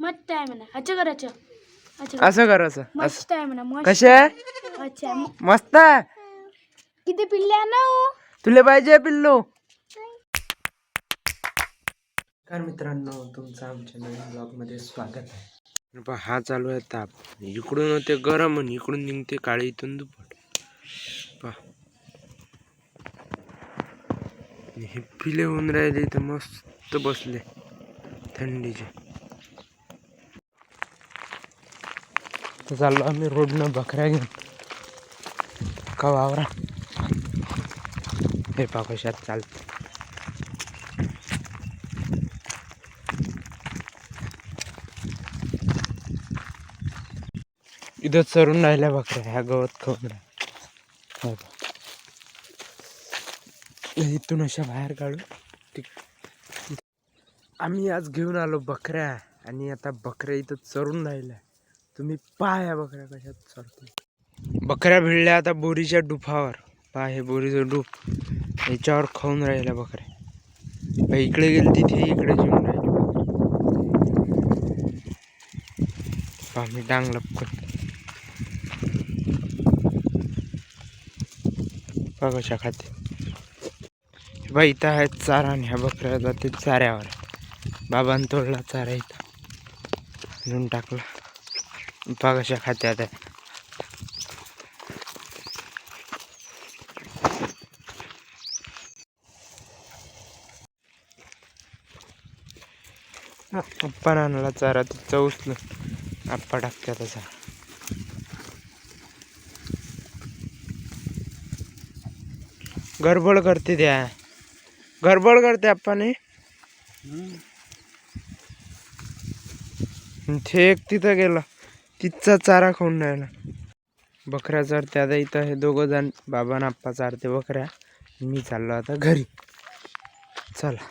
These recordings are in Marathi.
मस्त आहे म्हणा. अच्छा करायचं अच्छा. असं करायचं असं. मस्त आहे म्हणा मस्त. अच्छा. मस्त आहे. किती पिल्ले आहे ना हो? तुला पाहिजे पिल्लू? नमस्कार मित्रांनो तुमचं आमच्या नवीन ब्लॉगमध्ये स्वागत आहे. पहा, हा चालू आहे ताप. इकडून होते गरम आणि इकडून निघते काळी इथून दुपट पहा हे पिले होऊन राहिले तर मस्त बसले थंडीचे. तर चाललो आम्ही रोडनं बकऱ्या घेऊन. का वावरा? हे पहा कशात चालतं इथं चरून राहिल्या बकऱ्या ह्या गवत खाऊन राहिल्या. हो का. इथून अशा बाहेर काढू ठीक आम्ही आज घेऊन आलो बकऱ्या आणि आता बकऱ्या इथं चरून राहिल्या. तुम्ही पाया बकऱ्या कशात चरते बकऱ्या भिडल्या आता बोरीच्या डुफावर. पाय हे बोरीचं डूफ. याच्यावर खाऊन राहिल्या बकऱ्या. इकडे गेली तिथे इकडे जेवून राहिली पहा मी डांग लपकत पा कशा खाते. बाई इथं आहे चारा आणि ह्या बकऱ्या जाते चाऱ्यावर. बाबांनी तोडला चारा इथं. घेऊन टाकला. पहा कशा खाते आता. आप्पा आणला चारा तिचा उचलून. आप्पा टाकते आता चारा गडबड करते त्या. गडबड करते आप्पाने. ते एक तिथं गेला. तिथचा चारा खाऊन राहिला. बकऱ्या चरते आता इथं हे दोघं जण बाबा नाप्पा चारते बकऱ्या. मी चाललो आता घरी. चला.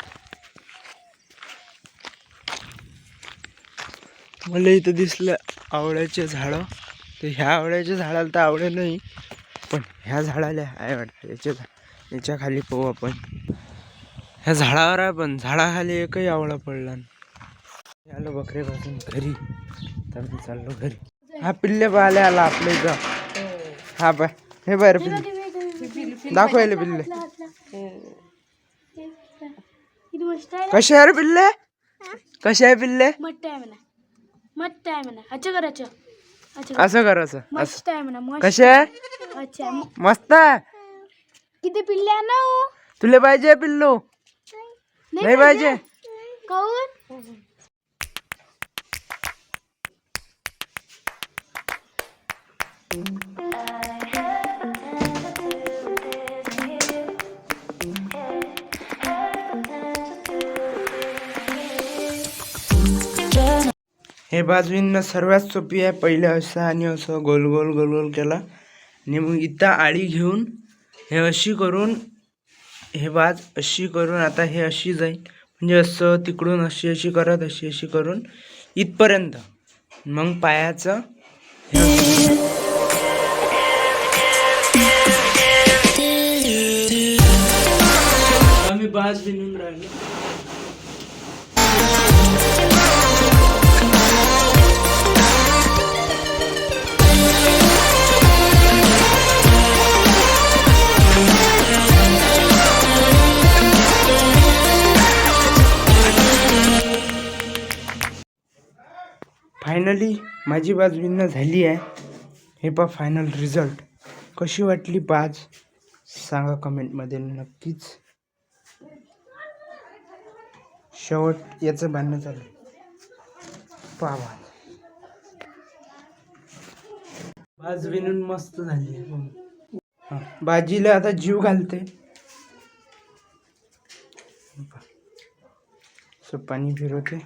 मला इथं दिसलं आवळ्याचे झाडं. तर ह्या आवळ्याच्या झाडाला तर आवडे नाही पण ह्या झाडाला आहे वाटतं. याच्या याच्या खाली पाहू आपण. ह्या झाडावर आहे पण झाडाखाली एकही आवळा पडला नाही. आलो बकऱ्यापासून घरी. तर मी चाललो घरी. हा पिल्ले पाहिले आला आपल्या इथं. हा बाय हे बाय रे पिल्ले. दाखवायले पिल्ले. कसे आहे रे पिल्ले? कसे आहे पिल्ले? असं करायचं असं कसे मस्त आहे. किती पिल्ले आहे ना हो? तुला पाहिजे पिल्लू? नाही पाहिजे. हे बाजूंना सर्वात सोपी आहे. पहिले असं आणि असं गोल गोल गोल गोल केला. आणि मग इथं आळी घेऊन हे अशी करून हे बाज अशी करून आता हे अशी जाईल. म्हणजे असं तिकडून अशी अशी करत अशी अशी करून इथपर्यंत. मग पायाचं आज असं. आम्ही फायनली माझी बाज विन्न झाली आहे. हे पा फायनल रिझल्ट कशी वाटली बाज? सांगा कमेंटमध्ये नक्कीच. शेवट याचं बांधणं चालू. बाज बाज विणून मस्त झाली हा, बाजीला आता जीव घालते पाणी फिरवते.